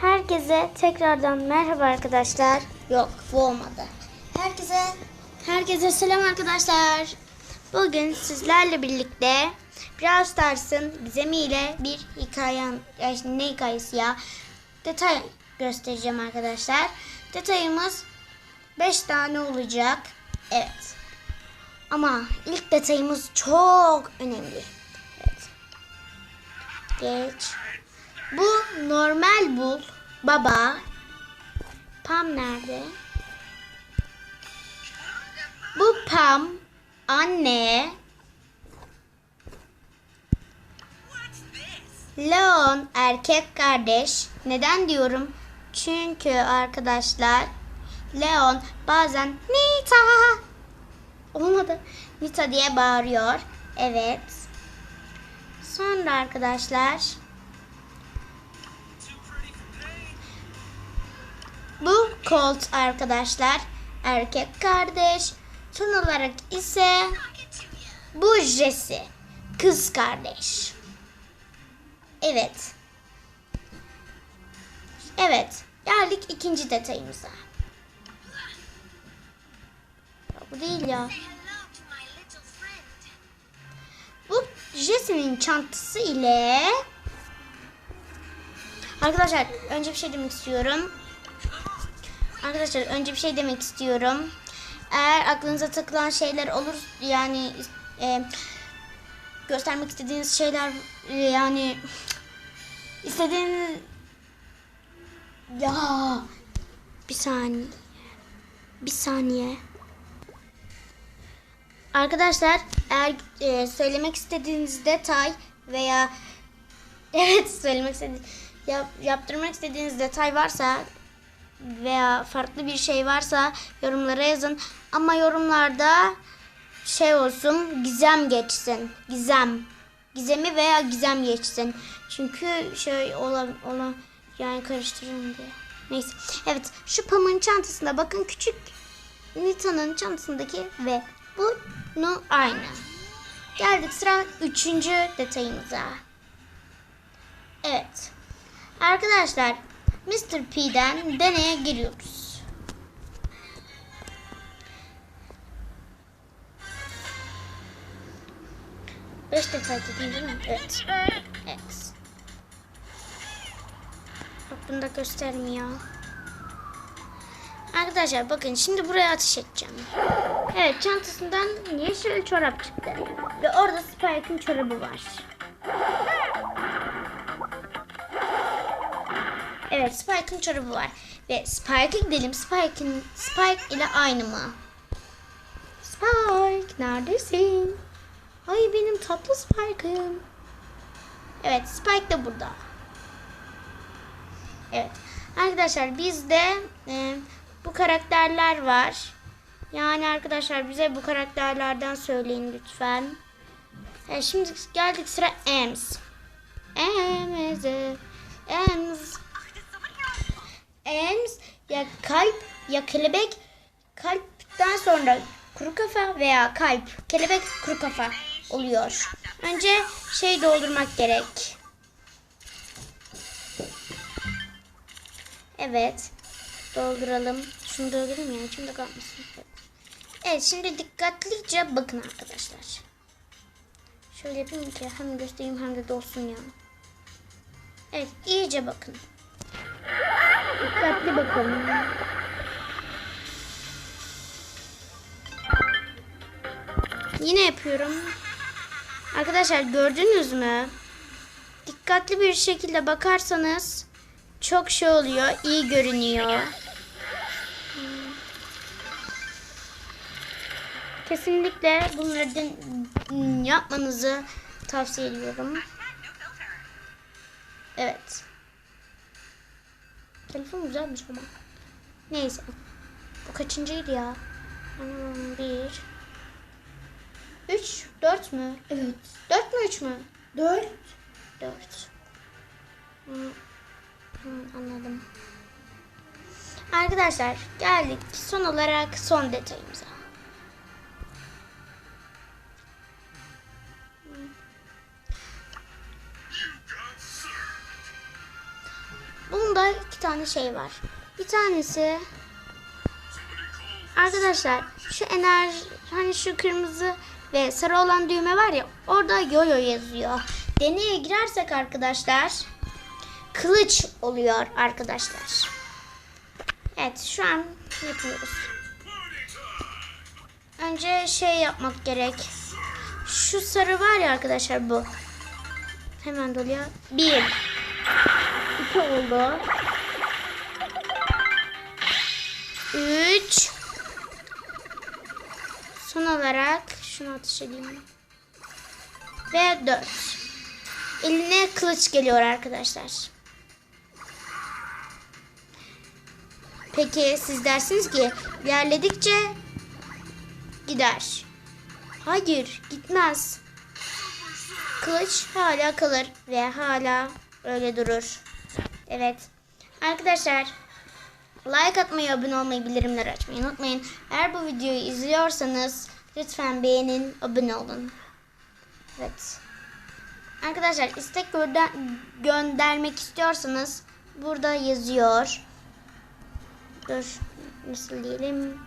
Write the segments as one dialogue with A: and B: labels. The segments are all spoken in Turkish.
A: Herkese tekrardan merhaba arkadaşlar. Yok bu olmadı. Herkese herkese selam arkadaşlar. Bugün sizlerle birlikte Brawl Stars'ın gizemiyle bir hikaye ya ne hikayesi ya detay göstereceğim arkadaşlar. Detayımız 5 tane olacak. Evet. Ama ilk detayımız çok önemli. Evet. Geç. Bu normal bul. Baba. Pam nerede? Bu Pam. Anne. Leon erkek kardeş. Neden diyorum? Çünkü arkadaşlar Leon bazen Nita olmadı. Nita diye bağırıyor. Evet. Sonra arkadaşlar Colt arkadaşlar. Erkek kardeş. Son olarak ise bu Jesse. Kız kardeş. Evet. Evet. Geldik ikinci detayımıza. Ya bu değil ya. Bu Jesse'nin çantası ile Arkadaşlar önce bir şey demek istiyorum. Arkadaşlar önce bir şey demek istiyorum. Eğer aklınıza takılan şeyler olur yani e, göstermek istediğiniz şeyler e, yani istediğiniz ya bir saniye bir saniye Arkadaşlar eğer e, söylemek istediğiniz detay veya evet söylemek istediğiniz yap, yaptırmak istediğiniz detay varsa veya farklı bir şey varsa yorumlara yazın. Ama yorumlarda şey olsun gizem geçsin. Gizem. Gizemi veya gizem geçsin. Çünkü şey olan olan yani karıştırırım diye. Neyse. Evet şu Pam'ın çantasında bakın küçük Nita'nın çantasındaki ve bunu aynı. Geldik sıra üçüncü detayımıza. Evet. Arkadaşlar Mr. P'den deneye giriyoruz. Beş detay dedim değil mi? Evet. Evet. Bak bunu da göstermiyor. Arkadaşlar bakın şimdi buraya ateş edeceğim. Evet çantasından yeşil çorap çıktı. Ve orada Spike'ın çorabı var. Evet Spike'ın çorabı var. Ve Spike'e gidelim. Spike'in Spike ile aynı mı? Spike neredesin? Ay benim tatlı Spike'ım. Evet Spike de burada. Evet. Arkadaşlar bizde e, bu karakterler var. Yani arkadaşlar bize bu karakterlerden söyleyin lütfen. Evet, şimdi geldik sıra Ems. Ems. Kalp ya kelebek kalpten sonra kuru kafa veya kalp kelebek kuru kafa oluyor. Önce şey doldurmak gerek. Evet. Dolduralım. Şunu doldurayım ya. İçimde kalmasın. Evet şimdi dikkatlice bakın arkadaşlar. Şöyle yapayım ki hem göstereyim hem de dolsun ya. Evet iyice bakın. Dikkatli bakın. Yine yapıyorum. Arkadaşlar gördünüz mü? Dikkatli bir şekilde bakarsanız çok şey oluyor. iyi görünüyor. Kesinlikle bunları yapmanızı tavsiye ediyorum. Evet. Telefon güzelmiş ama. Neyse. Bu kaçıncıydı ya? Hmm, Bir. Üç. Dört mü?
B: Evet.
A: Dört mü üç mü?
B: Dört.
A: Dört. Hmm, hmm, anladım. Arkadaşlar geldik son olarak son detayımıza. Bunda iki tane şey var. Bir tanesi arkadaşlar şu enerji hani şu kırmızı ve sarı olan düğme var ya orada yoyo yazıyor. Deneye girersek arkadaşlar kılıç oluyor arkadaşlar. Evet şu an yapıyoruz. Önce şey yapmak gerek. Şu sarı var ya arkadaşlar bu. Hemen doluyor. Bir. İki oldu. Son olarak şunu ateş edeyim. Ve dört. Eline kılıç geliyor arkadaşlar. Peki siz dersiniz ki ilerledikçe gider. Hayır gitmez. Kılıç hala kalır ve hala öyle durur. Evet. Arkadaşlar like atmayı, abone olmayı, bildirimleri açmayı unutmayın. Eğer bu videoyu izliyorsanız lütfen beğenin, abone olun. Evet. Arkadaşlar istek gönder- göndermek istiyorsanız burada yazıyor. Dur nasıl diyelim.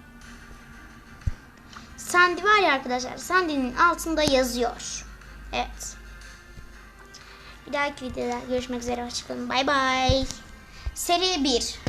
A: Sandy var ya arkadaşlar. Sandy'nin altında yazıyor. Evet. Bir dahaki videoda görüşmek üzere. Hoşçakalın. Bay bay. Seri 1.